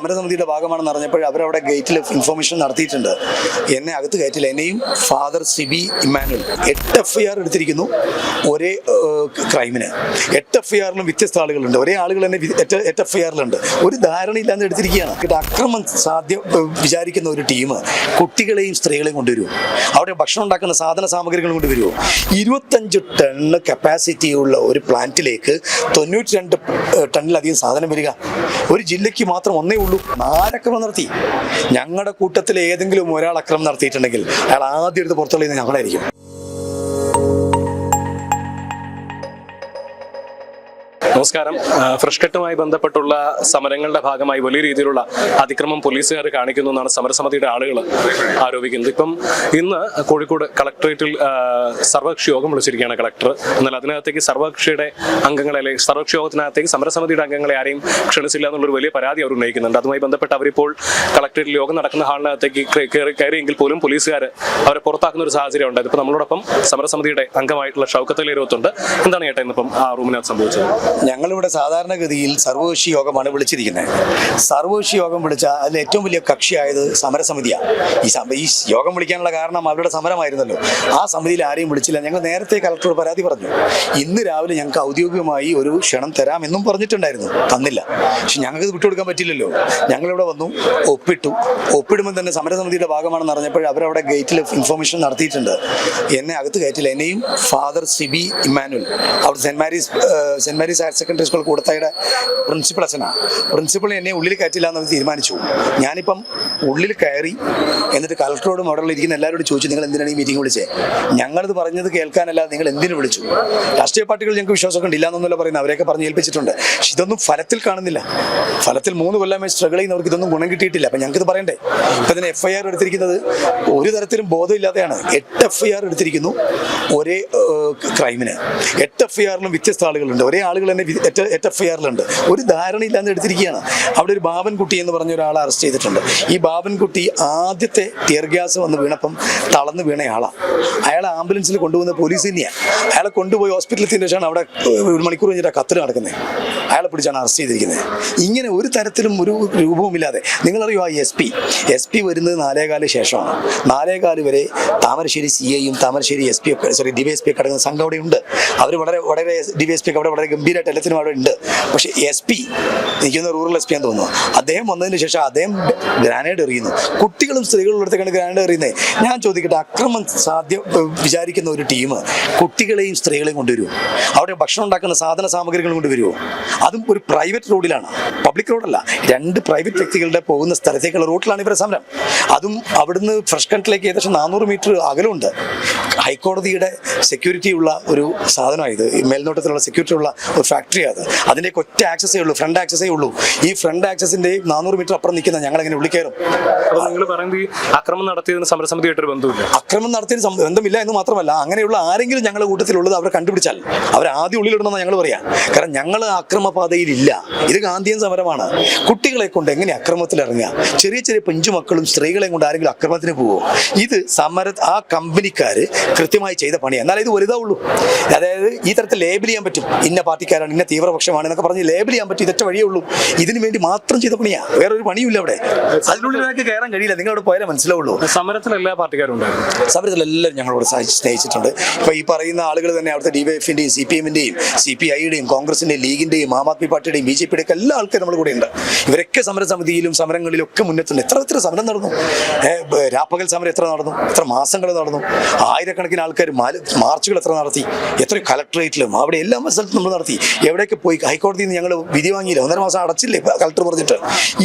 സമരസമിതിയുടെ ഭാഗമാണെന്ന് അറിഞ്ഞപ്പോൾ അവരവിടെ ഗേറ്റിൽ ഇൻഫോർമേഷൻ നടത്തിയിട്ടുണ്ട്. എന്നെ അകത്ത് കയറ്റില്ല. എന്നെയും ഫാദർ സിബി ഇമ്മാനുവൽ. എട്ട് എഫ് ഐ ആർ എടുത്തിരിക്കുന്നു. ഒരേ ക്രൈമിന് എട്ട് എഫ് ഐ ആറിലും വ്യത്യസ്ത ആളുകളുണ്ട്. ഒരേ ആളുകൾ തന്നെ എട്ട് എഫ് ഐ ആറിലുണ്ട് ഒരു ധാരണയില്ലാന്ന് എടുത്തിരിക്കുകയാണ്. അക്രമം സാധ്യം വിചാരിക്കുന്ന ഒരു ടീം കുട്ടികളെയും സ്ത്രീകളെയും കൊണ്ടുവരും അവിടെ ഭക്ഷണം ഉണ്ടാക്കുന്ന സാധന സാമഗ്രികൾ കൊണ്ടുവരുമോ ഇരുപത്തഞ്ച് ടണ്ണ് കപ്പാസിറ്റി ഉള്ള ഒരു പ്ലാന്റിലേക്ക് തൊണ്ണൂറ്റി രണ്ട് ടണ്ണിലധികം സാധനം വരിക. ഒരു ജില്ലയ്ക്ക് മാത്രം ഒന്നേ ഉള്ളൂ. നാലക്രമം നടത്തി? ഞങ്ങളുടെ കൂട്ടത്തിൽ ഏതെങ്കിലും ഒരാൾ അക്രമം നടത്തിയിട്ടുണ്ടെങ്കിൽ അയാൾ ആദ്യം എടുത്ത് പുറത്തുള്ളത് ഞങ്ങളായിരിക്കും. നമസ്കാരം. ഫ്രഷ് കട്ടുമായി ബന്ധപ്പെട്ടുള്ള സമരങ്ങളുടെ ഭാഗമായി വലിയ രീതിയിലുള്ള അതിക്രമം പോലീസുകാർ കാണിക്കുന്നു എന്നാണ് സമരസമിതിയുടെ ആളുകൾ ആരോപിക്കുന്നത്. ഇപ്പം ഇന്ന് കോഴിക്കോട് കളക്ടറേറ്റിൽ സർവകക്ഷി യോഗം വിളിച്ചിരിക്കുകയാണ് കളക്ടർ. എന്നാൽ അതിനകത്തേക്ക് സർവകക്ഷിയുടെ അംഗങ്ങളെ അല്ലെങ്കിൽ സർവകക്ഷി യോഗത്തിനകത്തേക്ക് സമരസമിതിയുടെ അംഗങ്ങളെ ആരെയും ക്ഷണിച്ചില്ല എന്നുള്ളൊരു വലിയ പരാതി അവർ ഉന്നയിക്കുന്നുണ്ട്. അതുമായി ബന്ധപ്പെട്ട് അവരിപ്പോൾ കളക്ടറേറ്റിൽ യോഗം നടക്കുന്ന ഹാളിനകത്തേക്ക് കയറിയെങ്കിൽ പോലും പോലീസുകാർ അവരെ പുറത്താക്കുന്ന ഒരു സാഹചര്യം ഉണ്ട്. ഇപ്പം നമ്മളോടൊപ്പം സമരസമിതിയുടെ അംഗമായിട്ടുള്ള ഷൗക്കത്തിലേരുവത്തുണ്ട് എന്താണ് ചേട്ടാ ഇന്നിപ്പം ആ റൂമിനകത്ത് സംഭവിച്ചത്? ഞങ്ങളിവിടെ സാധാരണഗതിയിൽ സർവകക്ഷി യോഗമാണ് വിളിച്ചിരിക്കുന്നത്. സർവകക്ഷി യോഗം വിളിച്ച അതിൽ ഏറ്റവും വലിയ കക്ഷിയായത് സമരസമിതിയാണ് ഈ ഈ യോഗം വിളിക്കാനുള്ള കാരണം അവരുടെ സമരമായിരുന്നല്ലോ. ആ സമിതിയിൽ ആരെയും വിളിച്ചില്ല. ഞങ്ങൾ നേരത്തെ കളക്ടറോട് പരാതി പറഞ്ഞു. ഇന്ന് രാവിലെ ഞങ്ങൾക്ക് ഔദ്യോഗികമായി ഒരു ക്ഷണം തരാമെന്നും പറഞ്ഞിട്ടുണ്ടായിരുന്നു. തന്നില്ല. പക്ഷെ ഞങ്ങൾക്ക് വിട്ടുകൊടുക്കാൻ പറ്റില്ലല്ലോ. ഞങ്ങളിവിടെ വന്നു ഒപ്പിട്ടു. ഒപ്പിടുമ്പോൾ തന്നെ സമരസമിതിയുടെ ഭാഗമാണെന്ന് അറിഞ്ഞപ്പോൾ അവരവിടെ ഗേറ്റിൽ ഇൻഫോർമേഷൻ നടത്തിയിട്ടുണ്ട്. എന്നെ അകത്ത് കയറ്റില്ല. എന്നെയും ഫാദർ സിബി ഇമ്മാനുവൽ. അവിടെ Saint Mary's Saint Mary's Higher Secondary School കൂടത്തായുടെ principal അച്ഛനാണ് പ്രിൻസിപ്പൾ എന്നെ ഉള്ളിൽ കയറ്റില്ല എന്ന് തീരുമാനിച്ചു. ഞാനിപ്പം ഉള്ളിൽ കയറി എന്നിട്ട് കലക്ടറോട് മോഡലിൽ ഇരിക്കുന്ന എല്ലാവരോടും ചോദിച്ചു നിങ്ങൾ എന്തിനാണ് ഈ മീറ്റിംഗ് വിളിച്ചത് ഞങ്ങളിത് പറഞ്ഞത് കേൾക്കാനല്ലാതെ നിങ്ങൾ എന്തിനു വിളിച്ചു? രാഷ്ട്രീയ പാർട്ടികൾ ഞങ്ങൾക്ക് വിശ്വാസമൊക്കെ കണ്ടില്ല ഇല്ലാന്നൊന്നുമല്ല പറയുന്നത്. അവരെയൊക്കെ പറഞ്ഞ് ഏൽപ്പിച്ചിട്ടുണ്ട്. പക്ഷെ ഇതൊന്നും ഫലത്തിൽ കാണുന്നില്ല. ഫലത്തിൽ മൂന്ന് കൊല്ലമായി സ്ട്രഗിൾ ചെയ്യുന്നവർക്ക് ഇതൊന്നും ഗുണം കിട്ടിയിട്ടില്ല. അപ്പം ഞങ്ങൾക്ക് ഇത് പറയണ്ടേ? ഇപ്പം ഇതിന് എഫ് ഐ ആർ എടുത്തിരിക്കുന്നത് ഒരു തരത്തിലും ബോധമില്ലാതെയാണ്. എട്ട് എഫ് ഐ ആർ എടുത്തിരിക്കുന്നു ഒരേ ക്രൈമിന് എട്ട് എഫ് ഐ ആറിലും വ്യത്യസ്ത ആളുകളുണ്ട്. ഒരേ ആളുകൾ തന്നെ എട്ട് എഫ് ഐ ആറിലുണ്ട് ഒരു ധാരണയില്ലാന്ന് എടുത്തിരിക്കുകയാണ്. അവിടെ ഒരു ബാബൻകുട്ടി എന്ന് പറഞ്ഞ ഒരാളെ അറസ്റ്റ് ചെയ്തിട്ടുണ്ട്. ഈ ബാബൻകുട്ടി ആദ്യത്തെ ടിയർ ഗ്യാസ് വന്ന് വീണപ്പം തളർന്ന് വീണയാളാണ് അയാളെ ആംബുലൻസിൽ കൊണ്ടുവന്ന പോലീസ് തന്നെയാണ് അയാളെ കൊണ്ടുപോയി ഹോസ്പിറ്റലിൽ ശേഷമാണ് അവിടെ ഒരു മണിക്കൂർ കഴിഞ്ഞിട്ട് കത്തിൽ നടക്കുന്നത് അയാളെ പിടിച്ചാണ് അറസ്റ്റ് ചെയ്തിരിക്കുന്നത് ഇങ്ങനെ ഒരു തരത്തിലും ഒരു രൂപവുമില്ലാതെ. നിങ്ങളറിയോ ആ എസ് പി? എസ് പി വരുന്നത് നാലേകാൽ ശേഷമാണ്. നാലേകാൽ വരെ താമരശ്ശേരി സി ഐയും Thamarassery S P sorry D Y S P ഒക്കെ അടങ്ങുന്ന സംഘം അവിടെ ഉണ്ട്. അവർ വളരെ വളരെ ഡി വി എസ് പി ഒക്കെ അവിടെ വളരെ ഗംഭീരമായിട്ട് എല്ലാത്തിനും അവിടെ ഉണ്ട്. പക്ഷേ എസ് പി നിൽക്കുന്ന റൂറൽ എസ് പി എന്ന് തോന്നുന്നു. അദ്ദേഹം വന്നതിന് ശേഷം അദ്ദേഹം ഗ്രാനേഡ് എറിയുന്നു. കുട്ടികളും സ്ത്രീകളും അടുത്തേക്കാണ് ഗ്രാനേഡ് എറിയുന്നത് ഞാൻ ചോദിക്കട്ടെ അക്രമം സാധ്യം വിചാരിക്കുന്ന ഒരു ടീം കുട്ടികളെയും സ്ത്രീകളെയും കൊണ്ടുവരുമോ അവിടെ ഭക്ഷണം ഉണ്ടാക്കുന്ന സാധന സാമഗ്രികൾ കൊണ്ടുവരുമോ അതും ഒരു പ്രൈവറ്റ് റോഡിലാണ് പബ്ലിക് റോഡല്ല രണ്ട് പ്രൈവറ്റ് വ്യക്തികളുടെ പോകുന്ന സ്ഥലത്തേക്കുള്ള റൂട്ടിലാണ് ഇവരുടെ സമരം. അതും അവിടുന്ന് ഫ്രഷ് കണ്ടിലേക്ക് ഏകദേശം നാനൂറ് മീറ്റർ അകലമുണ്ട്. ഹൈക്കോടതിയുടെ സെക്യൂരിറ്റി ഉള്ള ഒരു സാധനമാണ് ഇത്. മേൽനോട്ടത്തിലുള്ള സെക്യൂരിറ്റി ഉള്ള ഒരു ഫാക്ടറിയാണ് അത്. അതിന്റെയൊക്കെ ഒറ്റ ആക്സസേ ഉള്ളൂ ഫ്രണ്ട് ആക്സസേ ഉള്ളൂ. ഈ ഫ്രണ്ട് ആക്സസിന്റെ നാനൂറ് മീറ്റർ അപ്പുറം നിൽക്കുന്ന ഞങ്ങൾ എങ്ങനെ വിളിക്കാറും അപ്പോൾ നിങ്ങൾ പറയുന്നത് അക്രമം നടത്തിയതിന് സമരസമിതിയായിട്ടൊരു ബന്ധമില്ല അക്രമം നടത്തിയ ബന്ധമില്ല എന്ന് മാത്രമല്ല അങ്ങനെയുള്ള ആരെങ്കിലും ഞങ്ങളുടെ കൂട്ടത്തിലുള്ളത് അവരെ കണ്ടുപിടിച്ചാൽ അവർ ആദ്യം ഉള്ളിലിടണമെന്ന് ഞങ്ങൾ പറയാം. കാരണം ഞങ്ങൾ അക്രമപാതയിലില്ല. ഇത് ഗാന്ധിയൻ സമരമാണ്. കുട്ടികളെ കൊണ്ട് എങ്ങനെ അക്രമത്തിൽ ഇറങ്ങുക ചെറിയ ചെറിയ പെഞ്ചുമക്കളും സ്ത്രീകളെയും കൊണ്ട് ആരെങ്കിലും അക്രമത്തിന് പോവോ? ഇത് സമര ആ കമ്പനിക്കാർ കൃത്യമായി ചെയ്ത പണിയാണ് എന്നാൽ ഇത് വലുതാവുള്ളൂ. അതായത് ഈ തരത്തിൽ ലേബിൾ ചെയ്യാൻ പറ്റും. ഇന്ന പാർട്ടിക്കാരാണ് ഇന്ന തീവ്രപക്ഷമാണ് എന്നൊക്കെ പറഞ്ഞ് ലേബിൾ ചെയ്യാൻ പറ്റും. ഇതൊറ്റ വഴിയേ ഉള്ളൂ. ഇതിനു വേണ്ടി മാത്രം ചെയ്ത പണിയാ. വേറെ ഒരു പണിയില്ല അവിടെ. അതിനുള്ളിൽ നിങ്ങൾക്ക് കയറാൻ കഴിയില്ല. നിങ്ങൾ അവിടെ പോയാലേ മനസ്സിലാവുള്ളൂ. സമരത്തിൽ എല്ലാ പാർട്ടിക്കാരും സമരത്തിൽ എല്ലാവരും ഞങ്ങളോട് സ്നേഹിച്ചിട്ടുണ്ട്. ഇപ്പൊ ഈ പറയുന്ന ആളുകൾ തന്നെ അവിടുത്തെ ഡിവൈഎഫിന്റെയും സി പി എമ്മിന്റെയും സി പി ഐയുടെയും കോൺഗ്രസിന്റെയും ലീഗിന്റെയും ആം ആദ്മി പാർട്ടിയുടെയും ബി ജെ പിയുടെ ഒക്കെ എല്ലാ ആൾക്കാരും നമ്മൾ കൂടെ ഉണ്ട്. ഇവരൊക്കെ സമരസമിതിയിലും സമരങ്ങളിലും ഒക്കെ മുന്നെത്തുണ്ട് എത്ര എത്ര സമരം നടന്നു? രാപ്പകൽ സമരം എത്ര നടന്നു? എത്ര മാസങ്ങൾ നടന്നു? ആയിരക്കണക്കിന് ആൾക്കാർ മാർച്ചുകൾ എത്ര നടത്തി? എത്ര കളക്ടറേറ്റിലും അവിടെ എല്ലാ സ്ഥലത്തും നമ്മൾ നടത്തി. എവിടെയൊക്കെ പോയി? ഹൈക്കോടതിയിൽ നിന്ന് ഞങ്ങൾ വിധി വാങ്ങിയില്ല. ഒന്നര മാസം അടച്ചില്ലേ? കലക്ടർ പറഞ്ഞിട്ട്.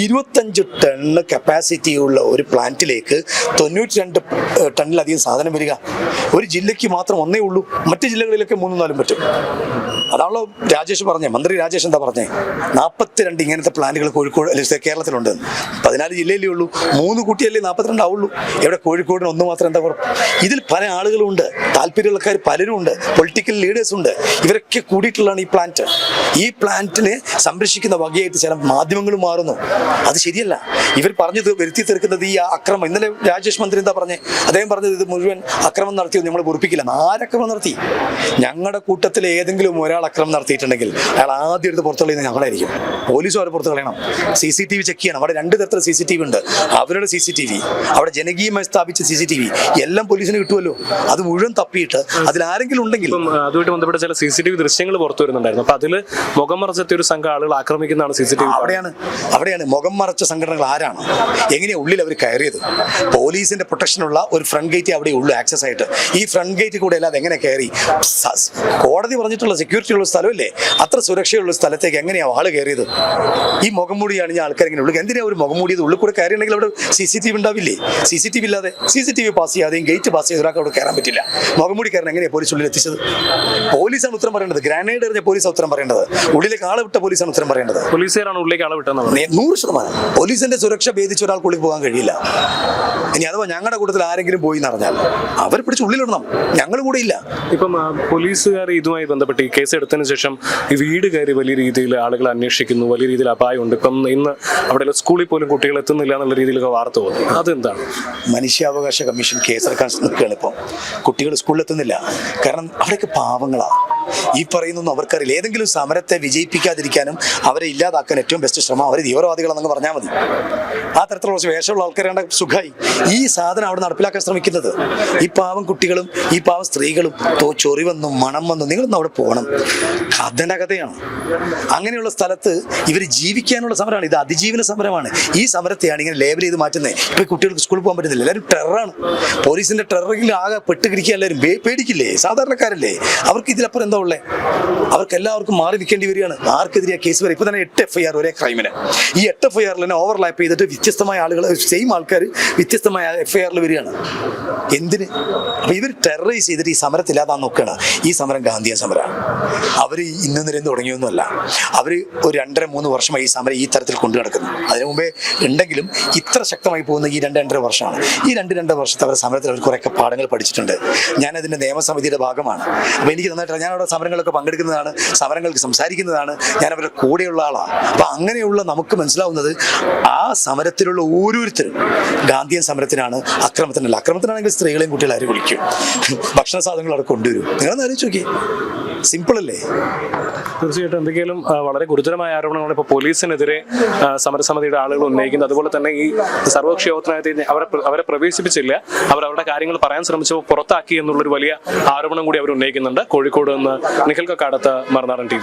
ഇരുപത്തഞ്ച് ടണ്ണ് കപ്പാസിറ്റി ഉള്ള ഒരു പ്ലാന്റിലേക്ക് തൊണ്ണൂറ്റി രണ്ട് ടണ്ണിലധികം സാധനം വരിക. ഒരു ജില്ലയ്ക്ക് മാത്രം ഒന്നേ ഉള്ളൂ. മറ്റ് ജില്ലകളിലൊക്കെ മൂന്നും നാലും പറ്റും. അതാണല്ലോ രാജേഷ് പറഞ്ഞേ. മന്ത്രി രാജേഷ് എന്താ പറഞ്ഞേ? നാൽപ്പത്തിരണ്ട് ഇങ്ങനത്തെ പ്ലാന്റുകൾ കോഴിക്കോട് കേരളത്തിലുണ്ട്. പതിനാല് ജില്ലയിലേ ഉള്ളൂ. മൂന്ന് കുട്ടിയല്ലേ നാൽപ്പത്തിരണ്ട് ആവുള്ളൂ. എവിടെ കോഴിക്കോടിന് ഒന്ന് മാത്രം എന്താ കുറവ്? ഇതിൽ പല ആളുകളുണ്ട്. താല്പര്യമുള്ളക്കാർ പലരും ഉണ്ട് പൊളിറ്റിക്കൽ ലീഡേഴ്സ് ഉണ്ട്. ഇവരൊക്കെ കൂടിയിട്ടുള്ളതാണ് ഈ പ്ലാന്റ് ഈ പ്ലാന്റിനെ സംരക്ഷിക്കുന്ന വകയായിട്ട് ചില മാധ്യമങ്ങൾ മാറുന്നു. അത് ശരിയല്ല. ഇവർ പറഞ്ഞത് വരുത്തി തീർക്കുന്നത് ഈ അക്രമം. ഇന്നലെ രാജേഷ് മന്ത്രി എന്താ പറഞ്ഞേ? അദ്ദേഹം പറഞ്ഞത് ഇത് മുഴുവൻ അക്രമം നടത്തിയത് നമ്മൾ പൊറിപ്പിക്കില്ല ആരക്രമം നടത്തി? ഞങ്ങളുടെ കൂട്ടത്തിൽ ഏതെങ്കിലും ഒരാൾ അക്രമം നടത്തിയിട്ടുണ്ടെങ്കിൽ അയാൾ ആദ്യം എടുത്ത് പുറത്തു കളയുന്നത് ഞങ്ങളായിരിക്കും. പോലീസും അവരെ പുറത്ത് കളയണം. C C T V check ചെയ്യണം. അവിടെ രണ്ട് തരത്തിലുള്ള സി സി ടി വി ഉണ്ട്. അവരുടെ സി സി ടി വി അവിടെ ജനകീയമായി സ്ഥാപിച്ച സി സി ടി വി എല്ലാം പോലീസിന് കിട്ടുമല്ലോ അത് മുഴുവൻ തപ്പിയിട്ട് അതിൽ ആരെങ്കിലും ഉണ്ടെങ്കിൽ ആ, ബന്ധപ്പെട്ട ചില സി സി ടി വി ദൃശ്യങ്ങൾ പുറത്തു വരുന്നുണ്ടായിരുന്നു. അപ്പൊ അതിൽ മുഖം മറച്ചെത്തിയ ഒരു സംഘം ആളുകൾ ആക്രമിക്കുന്നതാണ് സി സി ടി വി അവിടെയാണ് അവിടെയാണ് മുഖം മറച്ച സംഘടനകൾ ആരാണ്? എങ്ങനെയാ ഉള്ളിൽ അവർ കയറിയത്? പോലീസിന്റെ പ്രൊട്ടക്ഷനുള്ള ഒരു ഫ്രണ്ട് ഗേറ്റ് അവിടെ ഉള്ളു ആക്സസ് ആയിട്ട്. ഈ ഫ്രണ്ട് ഗേറ്റ് കൂടെ അല്ലാതെ എങ്ങനെ കയറി? കോടതി പറഞ്ഞിട്ടുള്ള സെക്യൂരിറ്റി ഉള്ള സ്ഥലമല്ലേ? അത്ര സുരക്ഷയുള്ള സ്ഥലത്തേക്ക് എങ്ങനെയാണ് ആൾ കയറിയത്? ഈ മുഖം മൂടിയാണ് ഞാൻ ആൾക്കാർ ഇങ്ങനെ ഉള്ളു എന്തിനാ ഒരു മുഖം മൂടിയത്? ഉള്ളിൽ കൂടെ കയറിയുണ്ടെങ്കിൽ അവിടെ സി സി ടി വി ഉണ്ടാവില്ലേ? സി സി ടി വി ഇല്ലാതെ C C T V pass ചെയ്യാതെയും gate pass ചെയ്ത് ഒരാൾക്ക് അവിടെ കയറാൻ പറ്റില്ല. മുഖം മൂടി കയറാൻ എങ്ങനെയാണ് പോലീസ് ഉള്ളിൽ എത്തിച്ചത്? പോലീസാണ് ഉത്തരം പറയേണ്ടത്. ഗ്രാനേഡ് എറിഞ്ഞ പോലീസ് ഉത്തരം പറയേണ്ടത്. ഉള്ളിലേക്ക് ആളെ വിട്ട പോലീസാണ് ഉത്തരം പറയേണ്ടത്. പോലീസുകാരാണ് ഉള്ളിലേക്ക് ആളെ വിട്ടത് നൂറ് ശതമാനം. പോലീസിന്റെ സുരക്ഷ ഭേദിച്ച് ഒരാൾക്ക് ഉള്ളിൽ പോകാൻ കഴിയില്ല. ഇനി അഥവാ ഞങ്ങളുടെ കൂട്ടത്തിൽ ആരെങ്കിലും പോയി എന്നറിഞ്ഞാൽ അവർ പിടിച്ച് ഉള്ളിലിടണം. ഞങ്ങൾ കൂടെ ഇല്ല. ഇപ്പം പോലീസുകാർ ഇതുമായി ബന്ധപ്പെട്ട് ഈ കേസ് എടുത്തതിന് ശേഷം ഈ വീട് കയറി വലിയ രീതിയിൽ ആളുകൾ അന്വേഷിക്കുന്നു. വലിയ രീതിയിൽ അപായമുണ്ട്. ഇപ്പം ഇന്ന് അവിടെ സ്കൂളിൽ പോലും കുട്ടികൾ എത്തുന്നില്ല എന്നുള്ള രീതിയിലൊക്കെ വാർത്ത പോകുന്നു അതെന്താണ്? മനുഷ്യാവകാശ കമ്മീഷൻ കേസെടുക്കാൻ നിൽക്കുകയാണ് ഇപ്പം. കുട്ടികൾ സ്കൂളിൽ എത്തുന്നില്ല കാരണം 疯了。ഈ പറയുന്നൊന്നും അവർക്കറിയില്ല. ഏതെങ്കിലും സമരത്തെ വിജയിപ്പിക്കാതിരിക്കാനും അവരെ ഇല്ലാതാക്കാൻ ഏറ്റവും ബെസ്റ്റ് ശ്രമം അവർ തീവ്രവാദികളെന്നങ്ങ് പറഞ്ഞാൽ മതി. ആ തരത്തിലുള്ള വേഷമുള്ള ആൾക്കാരാണ് സുഖമായി ഈ സാധനം അവിടെ നടപ്പിലാക്കാൻ ശ്രമിക്കുന്നത്. ഈ പാവം കുട്ടികളും ഈ പാവം സ്ത്രീകളും ചൊറിവെന്നും മണം വന്നും നിങ്ങളൊന്നും അവിടെ പോകണം. കഥന്റെ കഥയാണ്. അങ്ങനെയുള്ള സ്ഥലത്ത് ഇവർ ജീവിക്കാനുള്ള സമരമാണ്. ഇത് അതിജീവന സമരമാണ്. ഈ സമരത്തെയാണ് ഇങ്ങനെ ലേബൽ ചെയ്ത് മാറ്റുന്നത്. ഇപ്പം കുട്ടികൾക്ക് സ്കൂളിൽ പോകാൻ പറ്റുന്നില്ല. എല്ലാവരും ടെററാണ് പോലീസിന്റെ ടെററിൽ ആകെ പെട്ടുകിരിക്കുക എല്ലാവരും. പേടിക്കില്ലേ? സാധാരണക്കാരല്ലേ? അവർക്ക് ഇതിലപ്പുറം എന്താ ഉള്ളേ. അവർക്ക് എല്ലാവർക്കും മാറി നിൽക്കേണ്ടി വരികയാണ്. ആർക്കെതിരെ കേസ് വരെ? ഇപ്പൊ തന്നെ എട്ട് എഫ് ഐ ആർ ഒരേ ക്രൈമിന് ഈ എട്ട് എഫ് ഐ ആറിൽ തന്നെ ഓവർലാപ്പ് ചെയ്തിട്ട് വ്യത്യസ്തമായ ആളുകൾ സെയിം ആൾക്കാർ വ്യത്യസ്തമായ എഫ് ഐ ആറിൽ വരികയാണ്. എന്തിന്? അപ്പൊ ഇവർ ടെററൈസ് ചെയ്തിട്ട് ഈ സമരത്തില്ലാതാൻ നോക്കുകയാണ്. ഈ സമരം ഗാന്ധിയ സമരമാണ്. അവർ ഇന്ന് നിരന്ന് തുടങ്ങിയൊന്നുമല്ല. അവർ ഒരു രണ്ടര മൂന്ന് വർഷമായി ഈ സമരം ഈ തരത്തിൽ കൊണ്ടു നടക്കുന്നു. അതിനു മുമ്പേ ഉണ്ടെങ്കിലും ഇത്ര ശക്തമായി പോകുന്ന ഈ രണ്ട് രണ്ടര വർഷമാണ്. ഈ രണ്ട് രണ്ടര വർഷത്തെ അവരുടെ സമരത്തിൽ അവർ കുറേയൊക്കെ പാഠങ്ങൾ പഠിച്ചിട്ടുണ്ട്. ഞാനതിന്റെ നിയമസമിതിയുടെ ഭാഗമാണ്. അപ്പോൾ എനിക്ക് നന്നായിട്ട് ഞാനവിടെ സമരങ്ങളൊക്കെ പങ്കെടുക്കുന്നതാണ് സമരങ്ങൾക്ക് സംസാരിക്കുന്നതാണ് ഞാൻ അവരുടെ കൂടെയുള്ള ആളാണ് അപ്പം അങ്ങനെയുള്ള നമുക്ക് മനസ്സിലാവുന്നത് ആ സമരത്തിലുള്ള ഓരോരുത്തരും ഗാന്ധിയൻ സമരത്തിനാണ് അക്രമത്തിനല്ല. അക്രമത്തിനാണെങ്കിൽ സ്ത്രീകളെയും കുട്ടികളെ വിളിക്കും? ഭക്ഷണ സാധനങ്ങൾ അവിടെ കൊണ്ടുവരും. നിങ്ങളൊന്ന് ആലോചിച്ച് നോക്കി സിമ്പിൾ അല്ലേ? തീർച്ചയായിട്ടും. എന്തെങ്കിലും വളരെ ഗുരുതരമായ ആരോപണങ്ങളാണ് ഇപ്പോൾ പോലീസിനെതിരെ സമരസമിതിയുടെ ആളുകൾ ഉന്നയിക്കുന്നത്. അതുപോലെ തന്നെ ഈ സർവകക്ഷി യോഗത്തിനകത്ത് അവരെ അവരെ പ്രവേശിപ്പിച്ചില്ല. അവർ അവരുടെ കാര്യങ്ങൾ പറയാൻ ശ്രമിച്ചപ്പോൾ പുറത്താക്കി എന്നുള്ളൊരു വലിയ ആരോപണം കൂടി അവർ ഉന്നയിക്കുന്നുണ്ട്. കോഴിക്കോട് നിന്ന് നിഖിൽ കക്കാടത്ത് മറുനാടൻ ടി